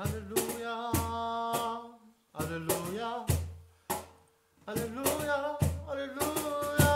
Aleluja, aleluja, aleluja, aleluja.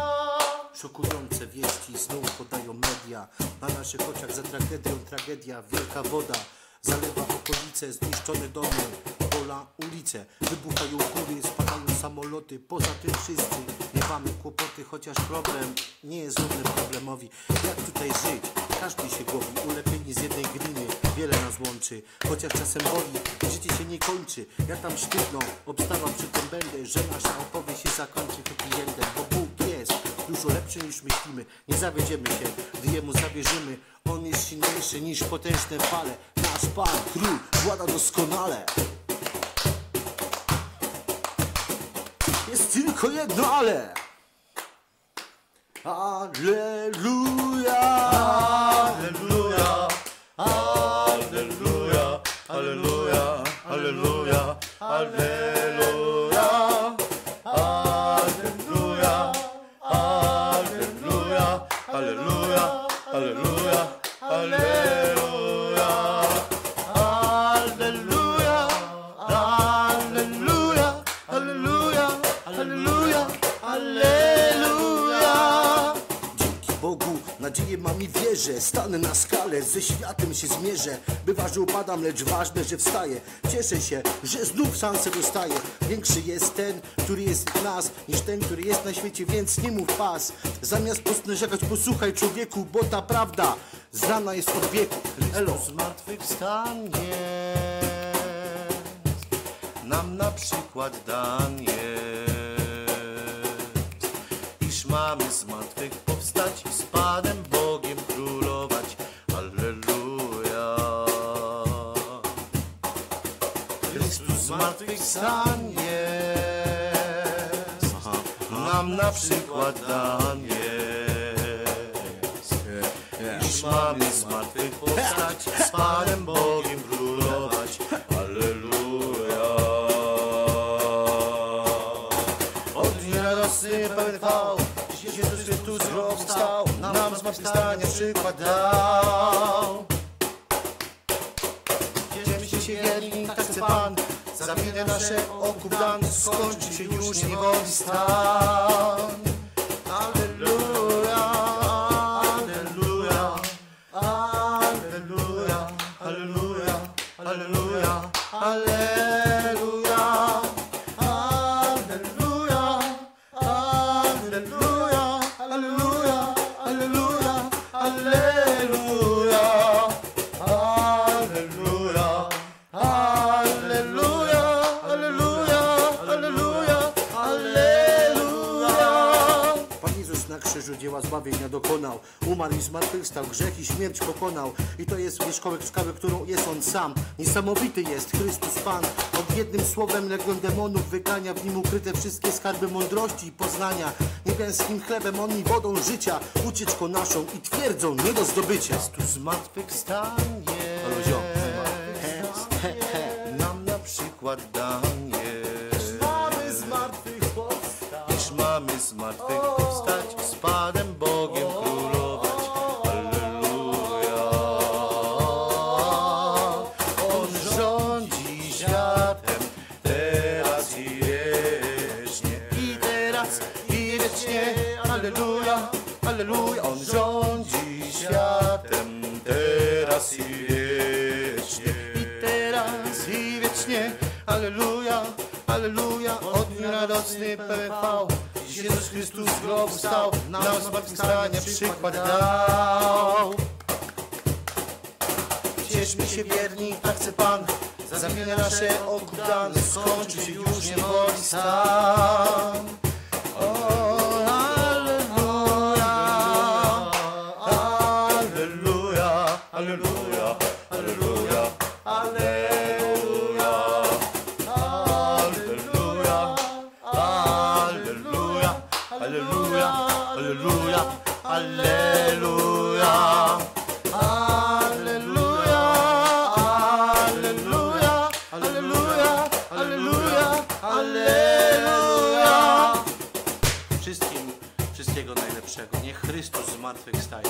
Szokujące wieści znów podają media. Na naszych oczach za tragedią tragedia, wielka woda zalewa okolice, zniszczone domy, pola, ulice. Wybuchają góry, spadają samoloty, poza tym wszyscy nie mamy kłopoty, chociaż problem nie jest równy problemowi. Jak tutaj żyć? Każdy się głowi, ulepieni z jednej gliny, wiele nas łączy. Chociaż czasem boli, życie się nie kończy. Ja tam sztywno obstawam przy tym będę, że nasza opowieść się zakończy happy endem, bo Bóg jest dużo lepszy niż myślimy. Nie zawiedziemy się, gdy Jemu zawierzymy. On jest silniejszy niż potężne fale. Nasz Pan, Król, włada doskonale. Jest tylko jedno ale. Aleluja. Bogu. Nadzieję mam i wierzę. Stanę na skalę, ze światem się zmierzę. Bywa, że upadam, lecz ważne, że wstaję. Cieszę się, że znów szansę dostaję. Większy jest ten, który jest w nas Niż ten, który jest na świecie, więc nie mów pas. Zamiast postnarzekać, posłuchaj człowieku Bo ta prawda znana jest od wieku. Elo. zmartwychwstanie. Nam na przykład dan jest, iż mamy z Chrystus zmartwychwstanie nam na przykład dan jest. Iż mamy z martwych powstać, z Panem Bogiem królować. Alleluja. Od dnia rosy pełen chwał, Jezus Chrystus z grobu wstał, nam zmartwychwstania przykład dał. Się wierni, tak chce Pan, za winę nasze okup dan, skończy się już niewoli stan. Alleluja, na krzyżu dzieła zbawienia dokonał. Umarł i zmartwychwstał, grzech i śmierć pokonał. I to jest wierzchołek skały, którą jest On sam. Niesamowity jest Chrystus Pan. Od jednym słowem legion demonów wygania. W nim ukryte wszystkie skarby mądrości i poznania. Niebiańskim chlebem On i wodą życia. Ucieczką naszą i twierdzą nie do zdobycia. Tu zmartwychwstanie he, he. nam na przykład danie. Mamy. Iż mamy z martwych powstać, z Panem Bogiem królować. Alleluja. On rządzi światem teraz i wiecznie. I teraz i wiecznie. Alleluja, alleluja. On rządzi światem teraz i wiecznie. I teraz i wiecznie. Alleluja, alleluja. Od dnia radosny pełen. Dziś Jezus Chrystus z grobu stał. Nam zmartwychwstania przykład dał. Cieszmy się wierni, tak chce Pan. Zamienia nasze okup. Skończy się już niewoli stan. Alleluja, Alleluja. Alleluja, Alleluja, Alleluja, Alleluja. Wszystkim wszystkiego najlepszego. Niech Chrystus zmartwychwstaje.